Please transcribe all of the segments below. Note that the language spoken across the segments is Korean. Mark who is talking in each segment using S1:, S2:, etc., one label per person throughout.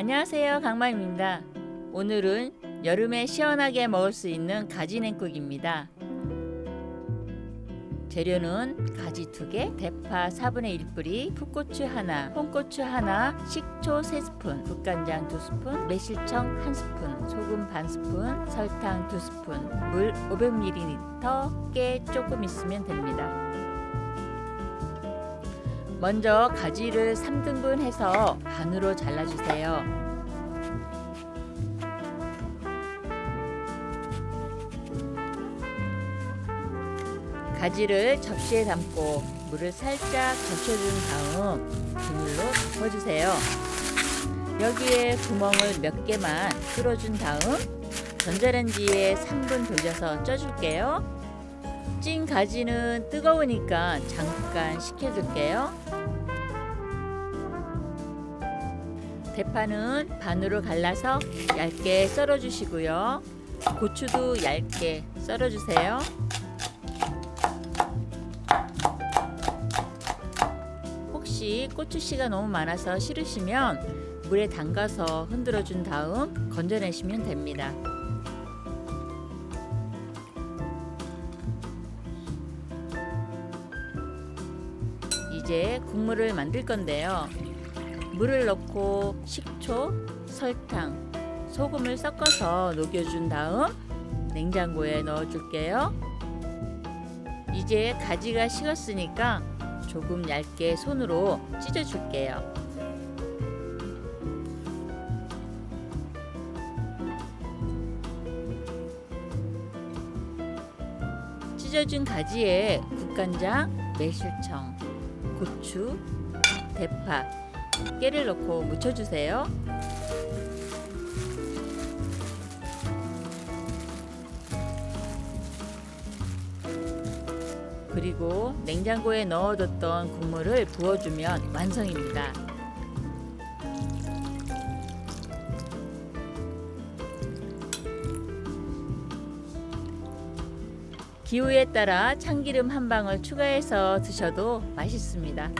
S1: 안녕하세요. 강마입니다. 오늘은 여름에 시원하게 먹을 수 있는 가지 냉국입니다. 재료는 가지 2개, 대파 4분의 1뿌리, 풋고추 하나, 홍고추 하나, 식초 3스푼, 국간장 2스푼, 매실청 1스푼, 소금 반 스푼, 설탕 2스푼, 물 500ml, 깨 조금 있으면 됩니다. 먼저 가지를 3등분 해서 반으로 잘라주세요. 가지를 접시에 담고 물을 살짝 적셔준 다음 비닐로 덮어주세요. 여기에 구멍을 몇 개만 뚫어준 다음 전자레인지에 3분 돌려서 쪄줄게요. 찐 가지는 뜨거우니까 잠깐 식혀줄게요. 대파는 반으로 갈라서 얇게 썰어주시고요. 고추도 얇게 썰어주세요. 혹시 고추씨가 너무 많아서 싫으시면 물에 담가서 흔들어 준 다음 건져내시면 됩니다. 이제 국물을 만들 건데요. 물을 넣고 식초, 설탕, 소금을 섞어서 녹여준 다음 냉장고에 넣어줄게요. 이제 가지가 식었으니까 조금 얇게 손으로 찢어줄게요. 찢어준 가지에 국간장, 매실청, 고추, 대파, 깨를 넣고 무쳐주세요. 그리고 냉장고에 넣어뒀던 국물을 부어주면 완성입니다. 기호에 따라 참기름 한 방울 추가해서 드셔도 맛있습니다.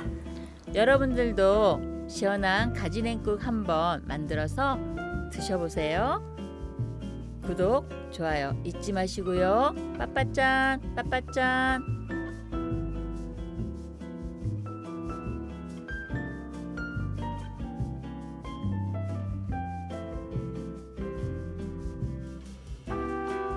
S1: 여러분들도 시원한 가지냉국 한번 만들어서 드셔보세요. 구독, 좋아요 잊지 마시고요. 빠빠짠, 빠빠짠.